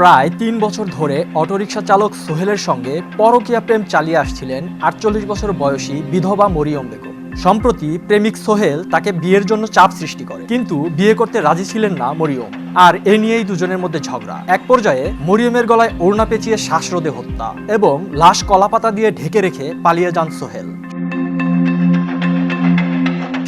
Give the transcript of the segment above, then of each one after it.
প্রায় তিন বছর ধরে অটোরিকশা চালক সোহেলের সঙ্গে পরকীয়া প্রেম চালিয়ে আসছিলেন আটচল্লিশ বছর বয়সী বিধবা মরিয়ম বেগম। সম্প্রতি প্রেমিক সোহেল তাকে বিয়ের জন্য চাপ সৃষ্টি করে, কিন্তু বিয়ে করতে রাজি ছিলেন না মরিয়ম। আর এ নিয়েই দুজনের মধ্যে ঝগড়া। এক পর্যায়ে মরিয়মের গলায় ওড়না পেঁচিয়ে শ্বাসরোধে হত্যা এবং লাশ কলাপাতা দিয়ে ঢেকে রেখে পালিয়ে যান সোহেল।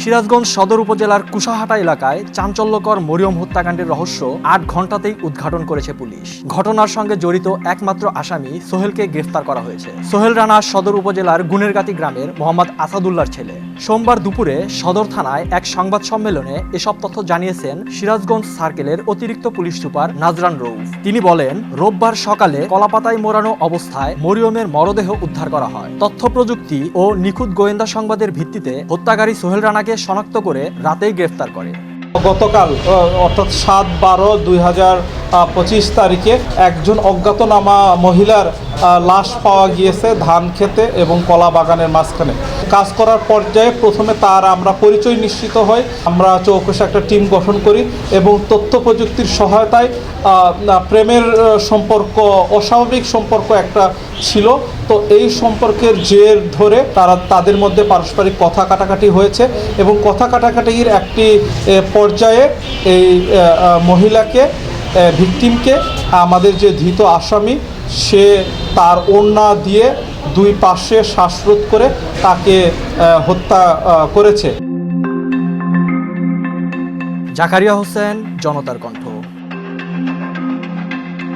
সিরাজগঞ্জ সদর উপজেলার কুশাহাটা এলাকায় চাঞ্চল্যকর মরিয়ম হত্যাকাণ্ডের রহস্য আট ঘন্টাতেই উদ্ঘাটন করেছে পুলিশ। ঘটনার সঙ্গে জড়িত একমাত্র আসামি সোহেলকে গ্রেফতার করা হয়েছে। সোহেল রানা সদর উপজেলার গুনেরগাতি গ্রামের মোহাম্মদ আসাদুল্লার ছেলে। সোমবার দুপুরে সদর থানায় এক সংবাদ সম্মেলনে এসব তথ্য জানিয়েছেন সিরাজগঞ্জ সার্কেলের অতিরিক্ত পুলিশ সুপার নাজরান রৌফ তিনি বলেন, রোববার সকালে কলাপাতায় মোড়ানো অবস্থায় মরিয়মের মরদেহ উদ্ধার করা হয়। তথ্য প্রযুক্তি ও নিখুঁত গোয়েন্দা সংবাদের ভিত্তিতে হত্যাকারী সোহেল রানাকে শনাক্ত করে রাতেই গ্রেফতার করে। গতকাল অর্থাৎ সাত বারো দুই হাজার পঁচিশ তারিখে একজন অজ্ঞাতনামা মহিলার লাশ পাওয়া গিয়েছে ধান খেতে এবং কলা বাগানের মাঝখানে। কাজ করার পর্যায়ে প্রথমে তার আমরা পরিচয় নিশ্চিত হই আমরা চৌকশে একটা টিম গঠন করি এবং তথ্য প্রযুক্তির সহায়তায় প্রেমের সম্পর্ক, অস্বাভাবিক সম্পর্ক একটা ছিল। তো এই সম্পর্কের জের ধরে তারা, তাদের মধ্যে পারস্পরিক কথা কাটাকাটি হয়েছে এবং কথা কাটাকাটির একটি পর্যায়ে এই মহিলাকে ভিকটিমকে, আমাদের যে ধৃত আসামি, সে তার ওড়না দিয়ে দুই পাশে শ্বাসরোধ করে তাকে হত্যা করেছে। জাকারিয়া হোসেন, জনতার কণ্ঠ।